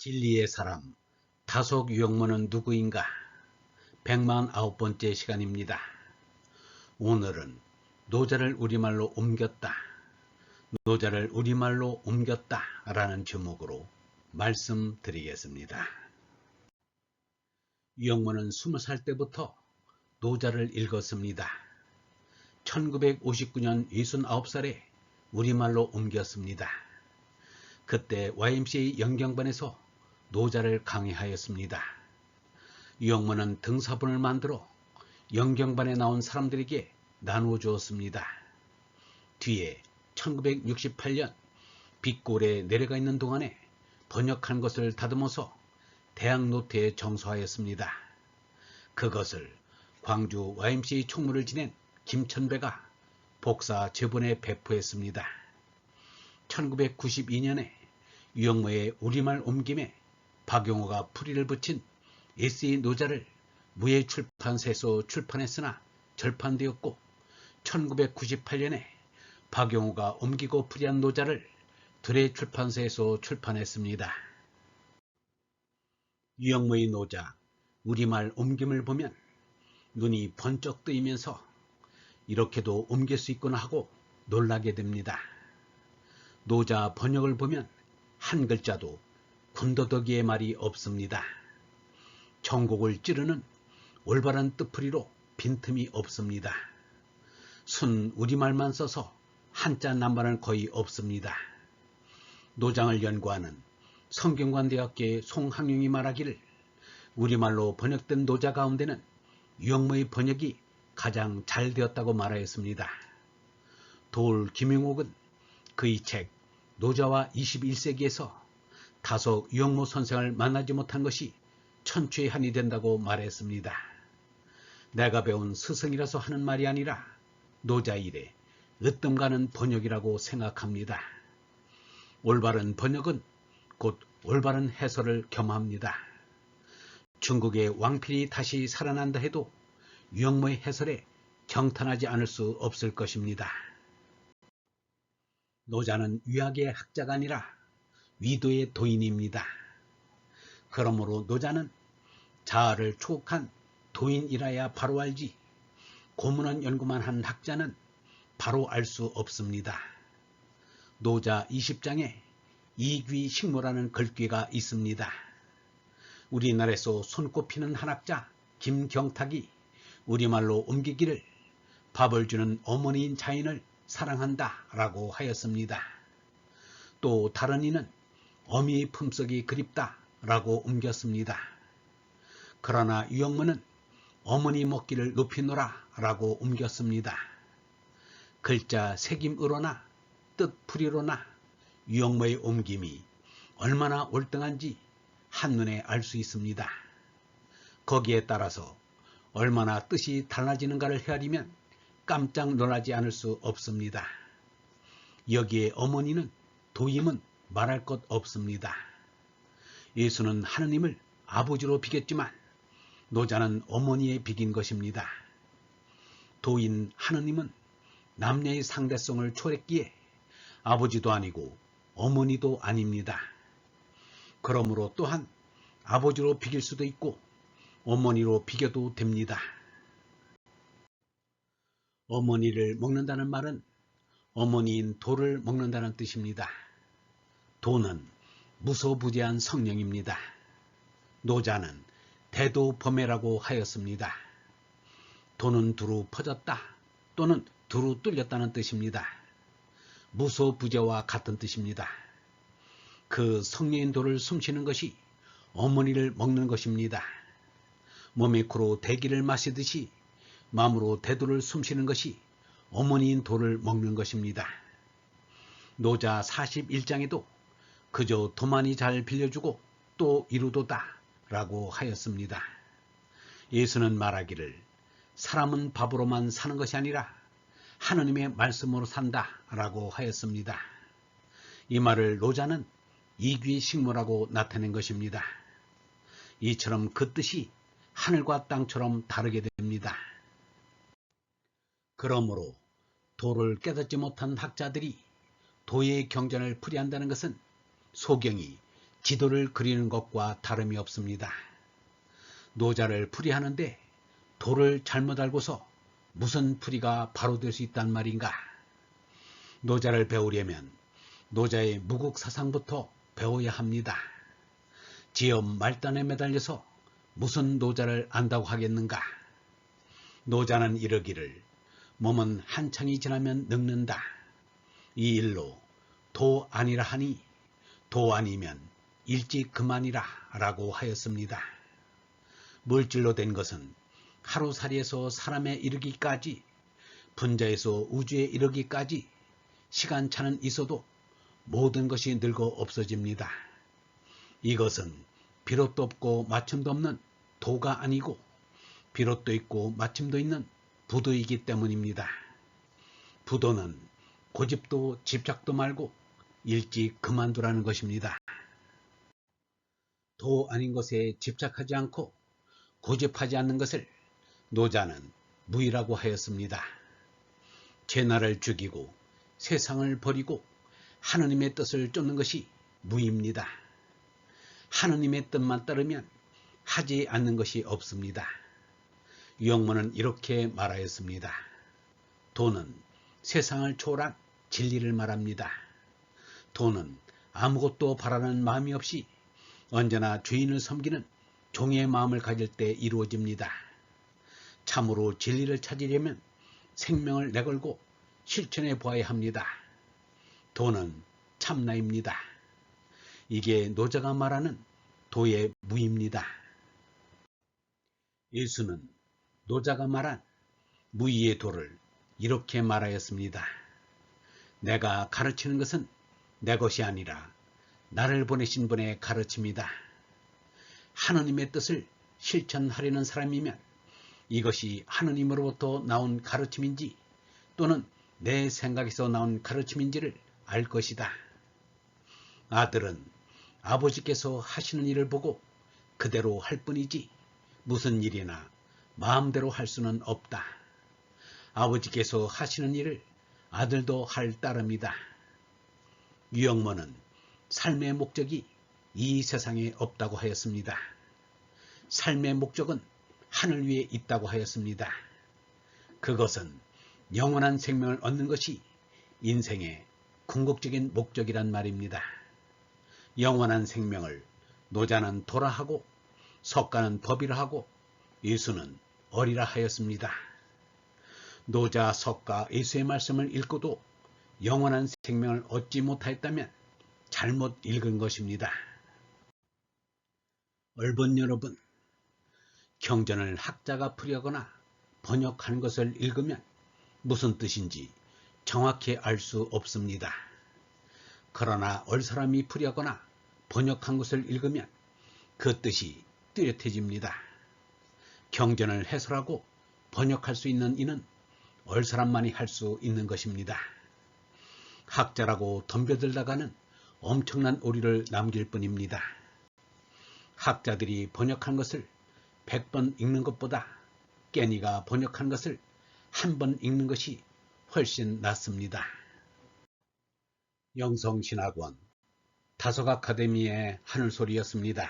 진리의 사람 다속 유영모는 누구인가? 149번째 시간입니다. 오늘은 노자를 우리말로 옮겼다. 노자를 우리말로 옮겼다 라는 제목으로 말씀드리겠습니다. 유영모는 20살 때부터 노자를 읽었습니다. 1959년 69살에 우리말로 옮겼습니다. 그때 YMCA 연경반에서 노자를 강의하였습니다. 유영모는 등사본을 만들어 연경반에 나온 사람들에게 나누어 주었습니다. 뒤에 1968년 빗골에 내려가 있는 동안에 번역한 것을 다듬어서 대학 노트에 정서하였습니다. 그것을 광주 YMCA 총무를 지낸 김천배가 복사 제본에 배포했습니다. 1992년에 유영모의 우리말 옮김에 박용호가 풀이를 붙인 에세이 노자를 무예 출판사에서 출판했으나 절판되었고 1998년에 박용호가 옮기고 풀이한 노자를 드레 출판사에서 출판했습니다. 유영모의 노자 우리말 옮김을 보면 눈이 번쩍 뜨이면서 이렇게도 옮길 수 있구나 하고 놀라게 됩니다. 노자 번역을 보면 한 글자도 군더더기의 말이 없습니다. 정곡을 찌르는 올바른 뜻풀이로 빈틈이 없습니다. 순 우리말만 써서 한자 남발은 거의 없습니다. 노장을 연구하는 성균관대학교의 송학용이 말하기를 우리말로 번역된 노자 가운데는 유영모의 번역이 가장 잘 되었다고 말하였습니다. 돌 김용옥은 그의 책 노자와 21세기에서 다소 유영모 선생을 만나지 못한 것이 천추의 한이 된다고 말했습니다. 내가 배운 스승이라서 하는 말이 아니라 노자 일에 으뜸가는 번역이라고 생각합니다. 올바른 번역은 곧 올바른 해설을 겸합니다. 중국의 왕필이 다시 살아난다 해도 유영모의 해설에 경탄하지 않을 수 없을 것입니다. 노자는 위학의 학자가 아니라 위도의 도인입니다. 그러므로 노자는 자아를 초국한 도인이라야 바로 알지 고문원 연구만 한 학자는 바로 알 수 없습니다. 노자 20장에 이귀 식모라는 글귀가 있습니다. 우리나라에서 손꼽히는 한학자 김경탁이 우리말로 옮기기를 밥을 주는 어머니인 자인을 사랑한다 라고 하였습니다. 또 다른 이는 어미의 품속이 그립다 라고 옮겼습니다. 그러나 유영문은 어머니 먹기를 높이 노라 라고 옮겼습니다. 글자 색임으로나 뜻풀이로나 유영모의 옮김이 얼마나 올등한지 한눈에 알 수 있습니다. 거기에 따라서 얼마나 뜻이 달라지는가를 헤아리면 깜짝 놀라지 않을 수 없습니다. 여기에 어머니는 도임은 말할 것 없습니다. 예수는 하느님을 아버지로 비겼지만 노자는 어머니에 비긴 것입니다. 도인 하느님은 남녀의 상대성을 초랬기에 아버지도 아니고 어머니도 아닙니다. 그러므로 또한 아버지로 비길 수도 있고 어머니로 비겨도 됩니다. 어머니를 먹는다는 말은 어머니인 도를 먹는다는 뜻입니다. 도는 무소부재한 성령입니다. 노자는 대도 범해라고 하였습니다. 도는 두루 퍼졌다 또는 두루 뚫렸다는 뜻입니다. 무소부재와 같은 뜻입니다. 그 성령인 도를 숨쉬는 것이 어머니를 먹는 것입니다. 몸의 코로 대기를 마시듯이 마음으로 대도를 숨쉬는 것이 어머니인 도를 먹는 것입니다. 노자 41장에도 그저 도만이 잘 빌려주고 또 이루도다 라고 하였습니다. 예수는 말하기를 사람은 밥으로만 사는 것이 아니라 하느님의 말씀으로 산다 라고 하였습니다. 이 말을 노자는 이귀식모라고 나타낸 것입니다. 이처럼 그 뜻이 하늘과 땅처럼 다르게 됩니다. 그러므로 도를 깨닫지 못한 학자들이 도의 경전을 풀이한다는 것은 소경이 지도를 그리는 것과 다름이 없습니다. 노자를 풀이하는데 도를 잘못 알고서 무슨 풀이가 바로 될 수 있단 말인가? 노자를 배우려면 노자의 무국 사상부터 배워야 합니다. 지엄 말단에 매달려서 무슨 노자를 안다고 하겠는가? 노자는 이러기를 몸은 한창이 지나면 늙는다. 이 일로 도 아니라 하니 도 아니면 일찍 그만이라 라고 하였습니다. 물질로 된 것은 하루살이에서 사람에 이르기까지 분자에서 우주에 이르기까지 시간차는 있어도 모든 것이 늙어 없어집니다. 이것은 비롯도 없고 마침도 없는 도가 아니고 비롯도 있고 마침도 있는 부도이기 때문입니다. 부도는 고집도 집착도 말고 일찍 그만두라는 것입니다. 도 아닌 것에 집착하지 않고 고집하지 않는 것을 노자는 무이라고 하였습니다. 제나를 죽이고 세상을 버리고 하느님의 뜻을 쫓는 것이 무입니다. 하느님의 뜻만 따르면 하지 않는 것이 없습니다. 유영문은 이렇게 말하였습니다. 도는 세상을 초월한 진리를 말합니다. 도는 아무것도 바라는 마음이 없이 언제나 주인을 섬기는 종의 마음을 가질 때 이루어집니다. 참으로 진리를 찾으려면 생명을 내걸고 실천해 보아야 합니다. 도는 참나입니다. 이게 노자가 말하는 도의 무입니다. 예수는 노자가 말한 무의의 도를 이렇게 말하였습니다. 내가 가르치는 것은 내 것이 아니라 나를 보내신 분의 가르침이다. 하느님의 뜻을 실천하려는 사람이면 이것이 하느님으로부터 나온 가르침인지 또는 내 생각에서 나온 가르침인지를 알 것이다. 아들은 아버지께서 하시는 일을 보고 그대로 할 뿐이지 무슨 일이나 마음대로 할 수는 없다. 아버지께서 하시는 일을 아들도 할 따름이다. 유영모는 삶의 목적이 이 세상에 없다고 하였습니다. 삶의 목적은 하늘 위에 있다고 하였습니다. 그것은 영원한 생명을 얻는 것이 인생의 궁극적인 목적이란 말입니다. 영원한 생명을 노자는 도라 하고 석가는 법이라 하고 예수는 어리라 하였습니다. 노자, 석가, 예수의 말씀을 읽고도 영원한 생명을 얻지 못하였다면 잘못 읽은 것입니다. 얼본 여러분, 경전을 학자가 풀이하거나 번역한 것을 읽으면 무슨 뜻인지 정확히 알 수 없습니다. 그러나 얼 사람이 풀이하거나 번역한 것을 읽으면 그 뜻이 뚜렷해집니다. 경전을 해설하고 번역할 수 있는 이는 얼 사람만이 할 수 있는 것입니다. 학자라고 덤벼들다가는 엄청난 오리를 남길 뿐입니다. 학자들이 번역한 것을 100번 읽는 것보다 깨니가 번역한 것을 한 번 읽는 것이 훨씬 낫습니다. 영성신학원 다속 아카데미의 하늘소리였습니다.